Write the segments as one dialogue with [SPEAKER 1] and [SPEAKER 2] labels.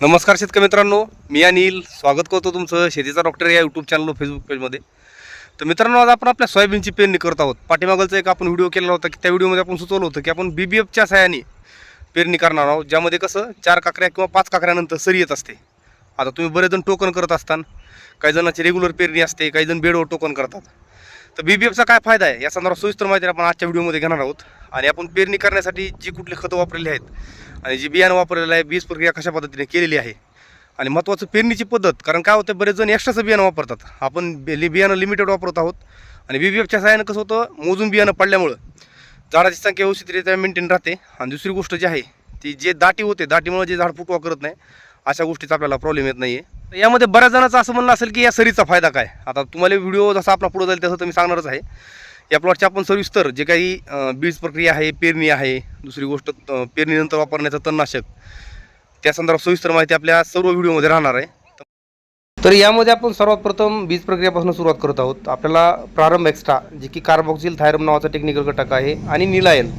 [SPEAKER 1] नमस्कार शेतकरी मित्रांनो मी अनिल. स्वागत करतो तुमचं शेतीचा डॉक्टर या यूट्यूब चॅनल फेसबुक पेजमध्ये तर मित्रांनो आज आपण आपल्या सोयाबीनची पेरणी करत आहोत. पाठीमागलचा एक आपण व्हिडिओ केलेला होता की त्या व्हिडिओमध्ये आपण सुचवलं होतं की आपण बी बी एफच्या सहाय्याने पेरणी करणार आहोत ज्यामध्ये कसं चार काकऱ्या किंवा पाच काकऱ्यानंतर सरी येत असते. आता तुम्ही बरेच जण टोकन करत असताना. काही जणांची रेग्युलर पेरणी असते काही जण बेडवर टोकन करतात. तर बी बी एफचा काय फायदा आहे? या संदर्भात सविस्तर माहिती आपण आजच्या व्हिडिओमध्ये घेणार आहोत. आणि आपण पेरणी करण्यासाठी जी कुठली खतं वापरलेली आहेत आणि जी बियाणं वापरलेलं आहे बीज प्रक्रिया कशा पद्धतीने केलेली आहे आणि महत्त्वाचं पेरणीची पद्धत कारण काय होतं बरेच जण एक्स्ट्राचं बियाणं वापरतात. आपण बे- बियाणं लिमिटेड वापरत आहोत. आणि बी बी एफच्या सहाय्यानं कसं होतं मोजून बियाणं पडल्यामुळं झाडाची संख्या व्यवस्थितरित्या मेंटेन राहते. आणि दुसरी गोष्ट जी आहे ती जे दाटी होते दाटीमुळे जे झाड फुटवा करत नाही अशा गोष्टीचा आपल्याला प्रॉब्लेम येत नाही आहे यामध्ये बऱ्याच जणांचं असं म्हणणं असेल की या सरीचा फायदा काय? आता तुम्हाला व्हिडिओ जसा आपला पुढे जाईल तसं तर मी सांगणारच आहे. या प्लॉटची आपण सविस्तर जे काही बीज प्रक्रिया आहे पेरणी आहे दुसरी गोष्ट पेरणीनंतर वापरण्याचं तणनाशक त्या संदर्भात सविस्तर माहिती आपल्या सर्व व्हिडिओमध्ये राहणार आहे. तर यामध्ये आपण सर्वात प्रथम बीज प्रक्रियापासून सुरुवात करत आहोत. आपल्याला प्रारंभ एक्स्ट्रा जे की कार्बॉक्सिल थायरम नावाचा टेक्निकल घटक आहे आणि निलायन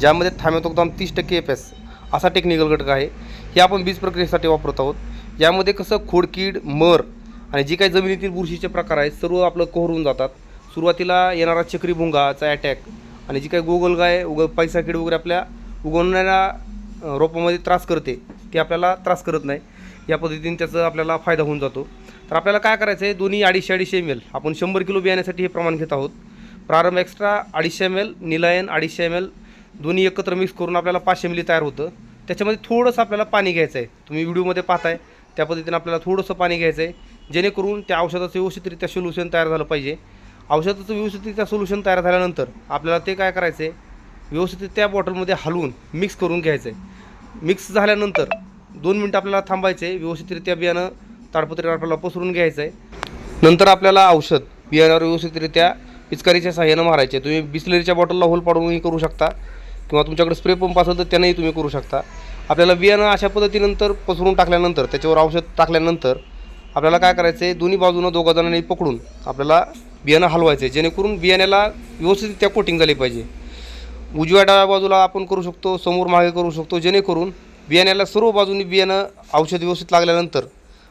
[SPEAKER 1] ज्यामध्ये थायमेथोक्ताम तीस टक्के एफ एस असा टेक्निकल घटक आहे. हे आपण बीज प्रक्रियेसाठी वापरत आहोत. यामध्ये कसं खोडकीड मर आणि जी काही जमिनीतील बुरशीचे प्रकार आहेत सर्व आपलं कोहरून जातात. सुरुवातीला येणारा चक्रीभुंगाचा अटॅक आणि जी काही गोगलगाय उग पैसा किड वगैरे आपल्या उगवणाऱ्या रोपामध्ये त्रास करते ती आपल्याला त्रास करत नाही. या पद्धतीने त्याचा आपल्याला फायदा होऊन जातो. तर आपल्याला काय करायचं आहे दोन्ही अडीचशे अडीचशे एम एल आपण शंभर किलो बियाण्यासाठी हे प्रमाण घेत आहोत. प्रारंभ एक्स्ट्रा अडीचशे एम एल निलायन अडीचशे एम एल दोन्ही एकत्र मिक्स करून आपल्याला पाचशे मिली तयार होतं. त्याच्यामध्ये थोडंसं आपल्याला पाणी घ्यायचं आहे तुम्ही व्हिडिओमध्ये पाहताय. त्या पद्धतीने आपल्याला थोडंसं पाणी घ्यायचं आहे. जेणेकरून त्या औषधाचं व्यवस्थितरित्या सोल्युशन तयार झालं पाहिजे. औषधाचं व्यवस्थितरित्या सोल्युशन तयार झाल्यानंतर आपल्याला ते काय करायचं आहे व्यवस्थित त्या बॉटलमध्ये हलवून मिक्स करून घ्यायचं आहे मिक्स झाल्यानंतर दोन मिनटं आपल्याला थांबायचं आहे व्यवस्थितरित्या बियाणं ताडपत्रीवर आपल्याला पसरून घ्यायचं आहे नंतर आपल्याला औषध बियाण्यावर व्यवस्थितरित्या पिचकारीच्या सहाय्यानं मारायचे तुम्ही बिस्लरीच्या बॉटलला होल पाडूनही करू शकता. किंवा तुमच्याकडे स्प्रे पंप असेल तर त्यानंही तुम्ही करू शकता. आपल्याला बियाणं अशा पद्धतीनंतर पसरून टाकल्यानंतर त्याच्यावर औषध टाकल्यानंतर आपल्याला काय करायचं आहे दोन्ही बाजूनं दोघा जणांनी पकडून आपल्याला बियाणं हलवायचं आहे जेणेकरून बियाण्याला व्यवस्थित त्या कोटिंग झाली पाहिजे. उजव्या डाव्या बाजूला आपण करू शकतो समोर मागे करू शकतो. जेणेकरून बियाण्याला सर्व बाजूनी बियाणं औषध व्यवस्थित लागल्यानंतर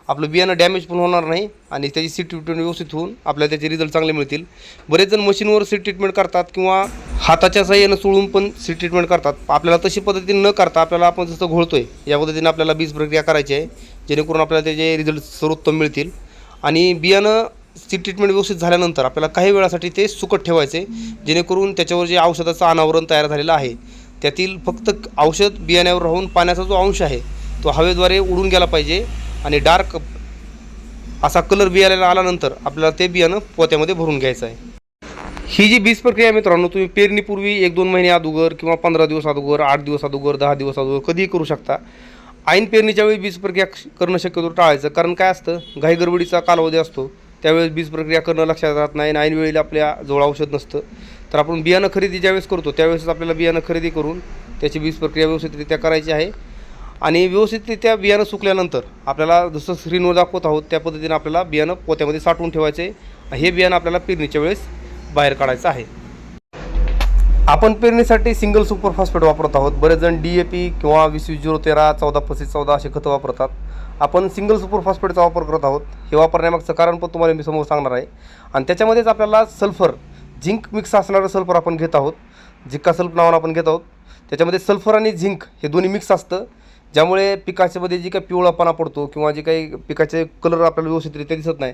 [SPEAKER 1] आपलं बियाणं डॅमेज पण होणार नाही आणि त्याची सीट ट्रीटमेंट व्यवस्थित होऊन आपल्याला त्याचे रिझल्ट चांगले मिळतील. बरेच जण मशीनवर सीट ट्रीटमेंट करतात किंवा हाताच्या साह्यानं चोळून पण सीट ट्रीटमेंट करतात. आपल्याला तशी पद्धतीने न करता आपल्याला आपण जसं घोळतो आहे या पद्धतीने आपल्याला बीज प्रक्रिया करायची आहे जेणेकरून आपल्याला त्याचे रिझल्ट सर्वोत्तम मिळतील. आणि बियाणं सीट ट्रीटमेंट व्यवस्थित झाल्यानंतर आपल्याला काही वेळासाठी ते सुकट ठेवायचे जेणेकरून त्याच्यावर जे औषधाचं अनावरण तयार झालेलं आहे त्यातील फक्त औषध बियाण्यावर राहून पाण्याचा जो अंश आहे तो हवेद्वारे उडून गेला पाहिजे. आणि डार्क असा कलर बियाण्याला आल्यानंतर आपल्याला ते बियाणं पोत्यामध्ये भरून घ्यायचं आहे. ही जी बीज प्रक्रिया मित्रांनो तुम्ही पेरणीपूर्वी एक दोन महिने अगोदर किंवा पंधरा दिवस अगोदर आठ दिवस अगोदर दहा दिवस अगोदर कधीही करू शकता. ऐन पेरणीच्या वेळी बीज प्रक्रिया करणं शक्यतो टाळायचं. कारण काय असतं घाई गडबडीचा कालावधी असतो. त्यावेळेस बीज प्रक्रिया करणं लक्षात राहत नाही आणि ऐन वेळेला आपल्या जवळ औषध नसतं. तर आपण बियाणं खरेदी ज्यावेळेस करतो त्यावेळेस आपल्याला बियाणं खरेदी करून त्याची बीज प्रक्रिया व्यवस्थितरित्या करायची आहे. आणि व्यवस्थितरित्या बियाणं सुकल्यानंतर आपल्याला जसं स्क्रीनवर दाखवत आहोत त्या पद्धतीने आपल्याला बियाणं पोत्यामध्ये साठवून ठेवायचे. हे बियाणं आपल्याला पेरणीच्या वेळेस बाहेर काढायचं आहे. आपण पेरणीसाठी सिंगल सुपर फॉस्फेट वापरत आहोत. बरेच जण डी ए पी किंवा वीस वीस झिरो तेरा चौदा पस्तीस चौदा असे खतं वापरतात. आपण सिंगल सुपर फॉस्फेटचा वापर करत आहोत. हे वापरण्यामागचं कारण पण तुम्हाला मी समोर सांगणार आहे. आणि त्याच्यामध्येच आपल्याला सल्फर झिंक मिक्स असणारं सल्फर आपण घेत आहोत. झिक्का सल्फ नावानं आपण घेत आहोत. त्याच्यामध्ये सल्फर आणि झिंक हे दोन्ही मिक्स असतं. ज्यामुळे पिकाच्यामध्ये जी काही पिवळापणा पडतो किंवा जे काही पिकाचे कलर आपल्याला व्यवस्थितरित्या दिसत नाही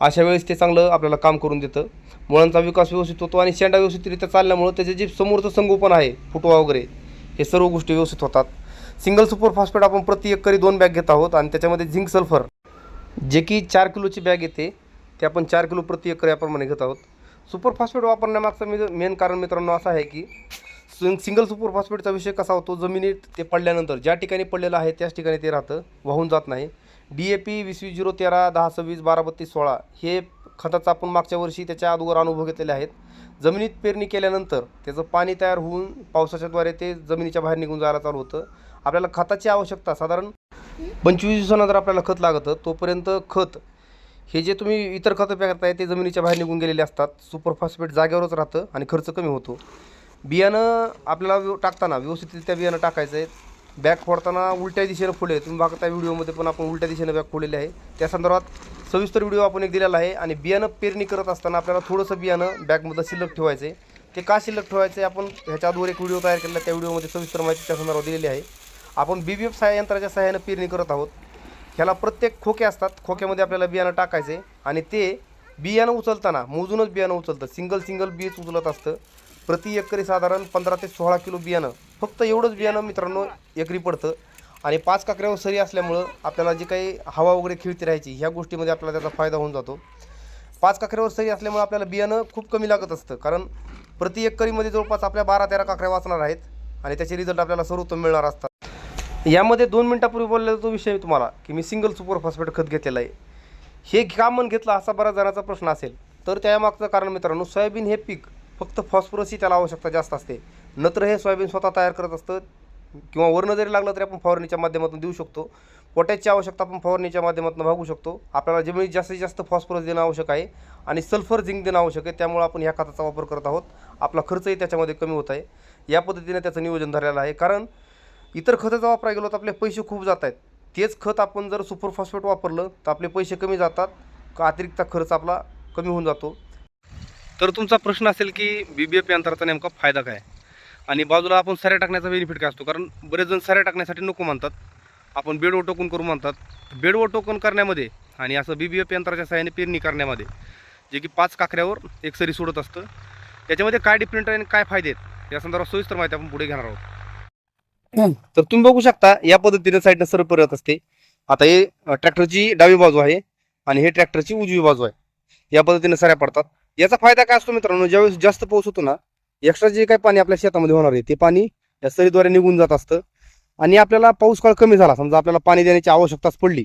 [SPEAKER 1] अशा वेळेस ते चांगलं आपल्याला काम करून देतं. मुळांचा विकास व्यवस्थित होतो आणि शेंडा व्यवस्थितरित्या चालल्यामुळं त्याचे जे समोरचं संगोपन आहे फुटवा वगैरे हे सर्व गोष्टी व्यवस्थित होतात. सिंगल सुपर फॉस्फेट आपण प्रति एकरी दोन बॅग घेत आहोत आणि त्याच्यामध्ये झिंक सल्फर जे की चार किलोची बॅग येते ते आपण चार किलो प्रति एकर याप्रमाणे घेत आहोत. सुपर फॉस्फेट वापरण्यामागचं मी मेन कारण मित्रांनो असं आहे की सिंग सिंगल सुपर फॉस्फेटचा विषय कसा होतो? जमिनीत ते पडल्यानंतर ज्या ठिकाणी पडलेलं आहे त्याच ठिकाणी ते राहतं वाहून जात नाही. डी ए पी वीस वीस झिरो तेरा दहा सव्वीस बारा बत्तीस सोळा हे खताचा आपण मागच्या वर्षी त्याच्या अगोदर अनुभव घेतलेले आहेत. जमिनीत पेरणी केल्यानंतर त्याचं पाणी तयार होऊन पावसाच्याद्वारे ते जमिनीच्या बाहेर निघून जायला चालू होतं. आपल्याला खताची आवश्यकता साधारण पंचवीस दिवसानंतर आपल्याला खत लागतं तोपर्यंत खत हे जे तुम्ही इतर खतं पेरताय ते जमिनीच्या बाहेर निघून गेलेले असतात. सुपरफॉस्फेट जागेवरच राहतं आणि खर्च कमी होतो. बियाणं आपल्याला टाकताना व्यवस्थितरित्या बियाणं टाकायचं आहे. बॅग फोडताना उलट्या दिशेनं फोडले तुम्ही बघता व्हिडिओमध्ये पण आपण उलट्या दिशेनं बॅग फोडलेली आहे. त्या संदर्भात सविस्तर व्हिडिओ आपण एक दिलेला आहे आणि बियाणं पेरणी करत असताना आपल्याला थोडंसं बियाणं बॅगमधलं शिल्लक ठेवायचं आहे. ते का शिल्लक ठेवायचं आहे? आपण ह्याच्या अगोदर एक व्हिडिओ तयार केलेला त्या व्हिडिओमध्ये सविस्तर माहिती त्या संदर्भात दिलेली आहे. आपण बी बी एफ सहाय्य यंत्राच्या सहाय्यानं पेरणी करत आहोत. ह्याला प्रत्येक खोके असतात. खोक्यामध्ये आपल्याला बियाणं टाकायचे आणि ते बियाणं उचलताना मोजूनच बियाणं उचलतं. सिंगल सिंगल बीच उचलत असतं. प्रति एकरी साधारण पंधरा ते सोळा किलो बियाणं. फक्त एवढंच बियाणं मित्रांनो एकरी पडतं. आणि पाच काकऱ्यावर सरी असल्यामुळं आपल्याला जी काही हवा वगैरे खिळती राहायची ह्या गोष्टीमध्ये आपल्याला त्याचा फायदा होऊन जातो. पाच काकऱ्यावर सरी असल्यामुळे आपल्याला बियाणं खूप कमी लागत असतं. कारण प्रति एकरीमध्ये जवळपास आपल्या बारा तेरा काकऱ्या वाचणार आहेत आणि त्याचे रिझल्ट आपल्याला सर्वोत्तम मिळणार असतात. यामध्ये दोन मिनिटापूर्वी बोललेला तो विषय तुम्हाला की मी सिंगल सुपर फॉस्फेट खत घेतलेलं आहे. हे का मन घेतलं असा बऱ्याच जणांचा प्रश्न असेल. तर त्यामागचं कारण मित्रांनो सोयाबीन हे पीक फक्त फॉस्फरसची त्याला आवश्यकता जास्त असते. नत्र हे सोयाबीन स्वतः तयार करत असतं. किंवा वर्ण जरी लागलं तरी आपण फवारणीच्या माध्यमातून देऊ शकतो. पोटॅशची आवश्यकता आपण फवारणीच्या माध्यमातून भागू शकतो. आपल्याला जमिनीत जास्तीत जास्त फॉस्फरस देणं आवश्यक आहे आणि सल्फर झिंक देणं आवश्यक आहे. त्यामुळे आपण ह्या खताचा वापर करत आहोत. आपला खर्चही त्याच्यामध्ये कमी होत आहे. या पद्धतीने त्याचं नियोजन धरलेलं आहे. कारण इतर खताचा वापरा गेलो तर आपले पैसे खूप जात आहेत. तेच खत आपण जर सुपर फॉस्फेट वापरलं तर आपले पैसे कमी जातात. का अतिरिक्त खर्च आपला कमी होऊन जातो. तर तुमचा प्रश्न असेल की बी बी एफ यंत्राचा नेमका फायदा काय? आणि बाजूला आपण सऱ्या टाकण्याचा बेनिफिट काय असतो? कारण बरेच जण सऱ्या टाकण्यासाठी नको म्हणतात. आपण बेड टोकन करू म्हणतात. बेड टोकन करण्यामध्ये आणि असं बी बी एफ यंत्राच्या सहाय्याने पेरणी करण्यामध्ये जे की पाच काकऱ्यावर एक सरी सोडत असतं. त्याच्यामध्ये काय डिफरंट आहे आणि काय फायदे आहेत? या संदर्भात सविस्तर माहिती आपण पुढे घेणार आहोत. तर तुम्ही बघू शकता या पद्धतीने साईडनं सरळ परत असते. आता हे ट्रॅक्टरची डावी बाजू आहे आणि हे ट्रॅक्टरची उजवी बाजू आहे. या पद्धतीने सऱ्या पडतात. याचा फायदा काय असतो मित्रांनो ज्यावेळेस जास्त पाऊस होतो ना एक्स्ट्रा जे काही पाणी आपल्या शेतामध्ये होणार आहे ते पाणी या सरीद्वारे निघून जात असतं. आणि आपल्याला पाऊस काळ कमी झाला समजा आपल्याला पाणी देण्याची आवश्यकताच पडली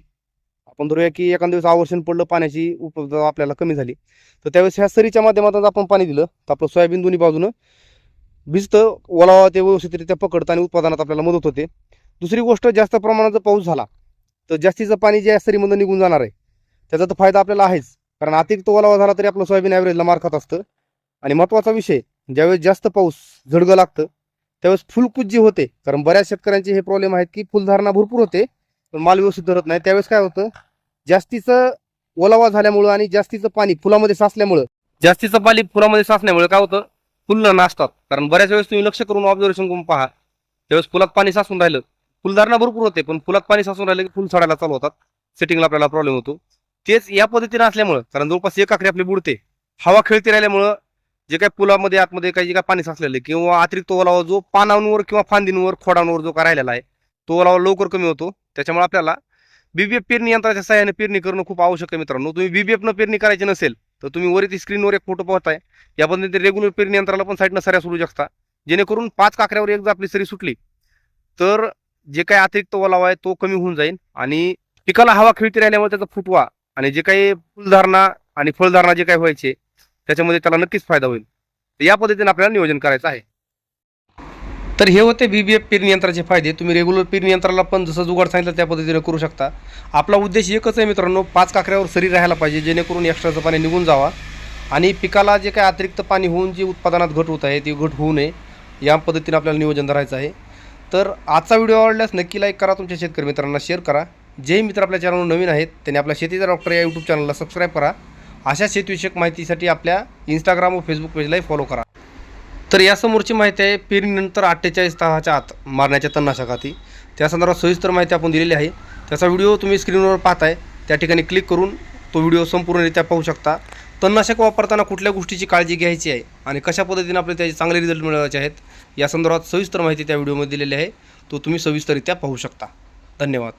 [SPEAKER 1] आपण धरूया की एखाद्या दिवस आवर्षण पडलं पाण्याची उपलब्धता आपल्याला कमी झाली. तर त्यावेळेस ह्या सरीच्या माध्यमातून आपण पाणी दिलं तर आपलं सोयाबीन दोन्ही बाजूनं भिजतं ओलावा ते व्यवस्थितरित्या पकडतं आणि उत्पादनात आपल्याला मदत होते. दुसरी गोष्ट जास्त प्रमाणात जर पाऊस झाला तर जास्तीचं पाणी जे या सरीमधून निघून जाणार आहे त्याचा तर फायदा आपल्याला आहेच. कारण अतिरिक्त ओलावा झाला तरी आपलं सोयाबीन ॲव्हरेजला मार खात असतं. आणि महत्त्वाचा विषय ज्यावेळेस जास्त पाऊस झडगं लागतं त्यावेळेस फुलकुज्जी होते कारण बऱ्याच शेतकऱ्यांचे हे प्रॉब्लेम आहेत की फुलधारणा भरपूर होते पण माल व्यवस्थित धरत नाही. त्यावेळेस काय होतं जास्तीचं ओलावा झाल्यामुळं आणि जास्तीचं पाणी फुलामध्ये साचल्यामुळं जास्तीचं पाणी फुलामध्ये साचल्यामुळे काय होतं फुलं नाचतात. कारण बऱ्याच वेळेस तुम्ही लक्ष करून ऑब्झर्वेशन करून पहा. त्यावेळेस फुलात पाणी साचून राहिलं. फुलधारणा भरपूर होते पण फुलात पाणी साचून राहिलं की फुल सडायला चालू होतात. सेटिंगला आपल्याला प्रॉब्लेम होतो. तेच या पद्धतीनं असल्यामुळं कारण जवळपास एक आकडे आपली बुडते. हवा खेळती राहिल्यामुळं जे काही पुलामध्ये आतमध्ये काही जे काही पाणी साचलेलं आहे किंवा अतिरिक्त ओलावा जो पानांवर किंवा फांदींवर खोडांवर जो का राहिलेला आहे तो ओलावा लवकर कमी होतो. त्याच्यामुळे आपल्याला बीबीएफ पेरणी यंत्राच्या सहाय्याने पेरणी करणं खूप आवश्यक आहे मित्रांनो. तुम्ही बीबीएफनं पेरणी करायची नसेल तर तुम्ही वरती स्क्रीनवर एक फोटो पाहताय. या पद्धतीने रेग्युलर पेरणी यंत्राला पण साईडनं सऱ्या सोडू शकता. जेणेकरून पाच काकऱ्यावर एकदा आपली सरी सुटली तर जे काही अतिरिक्त ओलावा आहे तो कमी होऊन जाईल. आणि पिकाला हवा खेळती राहिल्यामुळे त्याचा फुटवा आणि जे काही फुलधारणा आणि फळधारणा जे काही व्हायचे त्याच्यामध्ये त्याला नक्कीच फायदा होईल. तर या पद्धतीने आपल्याला नियोजन करायचं आहे. तर हे होते बी बी एफ पेरणी यंत्राचे फायदे. तुम्ही रेग्युलर पेरणी यंत्राला पण जसं जुगाड सांगितलं त्या पद्धतीने करू शकता. आपला उद्देश एकच आहे मित्रांनो पाच काकऱ्यावर सरी राहायला पाहिजे जेणेकरून एक्स्ट्राचं पाणी निघून जावा. आणि पिकाला जे काही अतिरिक्त पाणी होऊन जी उत्पादनात घट होत आहे ती घट होऊ नये या पद्धतीने आपल्याला नियोजन धरायचं आहे. तर आजचा व्हिडिओ आवडल्यास नक्की लाईक करा तुमच्या शेतकरी मित्रांना शेअर करा. जे मित्र आपल्या चॅनलवर नवीन आहेत त्यांनी आपल्या शेतीचा डॉक्टर या यूट्यूब चॅनलला सबस्क्राईब करा. अशा शेतीविषयक माहितीसाठी आपल्या इंस्टाग्राम व फेसबुक पेजलाही फॉलो करा. तर यासमोरची माहिती आहे पेरणीनंतर अठ्ठेचाळीस तासाच्या आत मारण्याच्या तणनाशकाती. त्या संदर्भात सविस्तर माहिती आपण दिलेली आहे. त्याचा व्हिडिओ तुम्ही स्क्रीनवर पाहताय. त्या ठिकाणी क्लिक करून तो व्हिडिओ संपूर्णरित्या पाहू शकता. तणनाशक वापरताना कुठल्या गोष्टीची काळजी घ्यायची आहे आणि कशा पद्धतीने आपले त्याचे चांगले रिझल्ट मिळवायचे आहेत या संदर्भात सविस्तर माहिती त्या व्हिडिओमध्ये दिलेली आहे. तो तुम्ही सविस्तररित्या पाहू शकता. धन्यवाद.